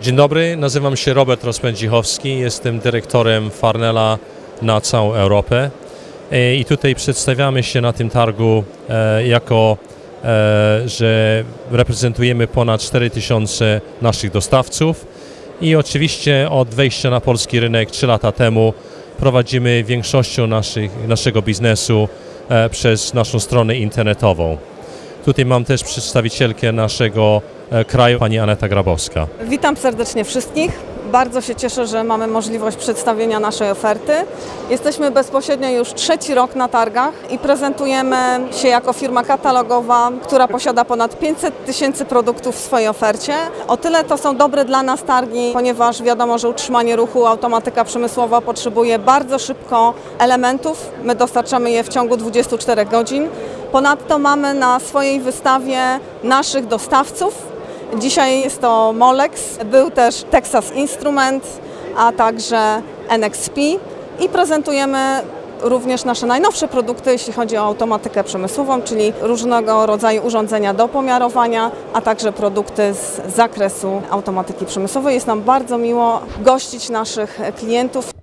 Dzień dobry, nazywam się Robert Rozpędzichowski, jestem dyrektorem Farnella na całą Europę E, i tutaj przedstawiamy się na tym targu e, jako, e, że reprezentujemy ponad 4000 naszych dostawców i oczywiście od wejścia na polski rynek 3 lata temu prowadzimy większością naszych, naszego biznesu przez naszą stronę internetową. Tutaj mam też przedstawicielkę naszego e, kraju, pani Aneta Grabowska. Witam serdecznie wszystkich. Bardzo się cieszę, że mamy możliwość przedstawienia naszej oferty. Jesteśmy bezpośrednio już trzeci rok na targach i prezentujemy się jako firma katalogowa, która posiada ponad 500 tysięcy produktów w swojej ofercie. O tyle to są dobre dla nas targi, ponieważ wiadomo, że utrzymanie ruchu automatyka przemysłowa potrzebuje bardzo szybko elementów. My dostarczamy je w ciągu 24 godzin. Ponadto mamy na swojej wystawie naszych dostawców, Dzisiaj jest to Molex, był też Texas Instrument, a także NXP i prezentujemy również nasze najnowsze produkty, jeśli chodzi o automatykę przemysłową, czyli różnego rodzaju urządzenia do pomiarowania, a także produkty z zakresu automatyki przemysłowej. Jest nam bardzo miło gościć naszych klientów.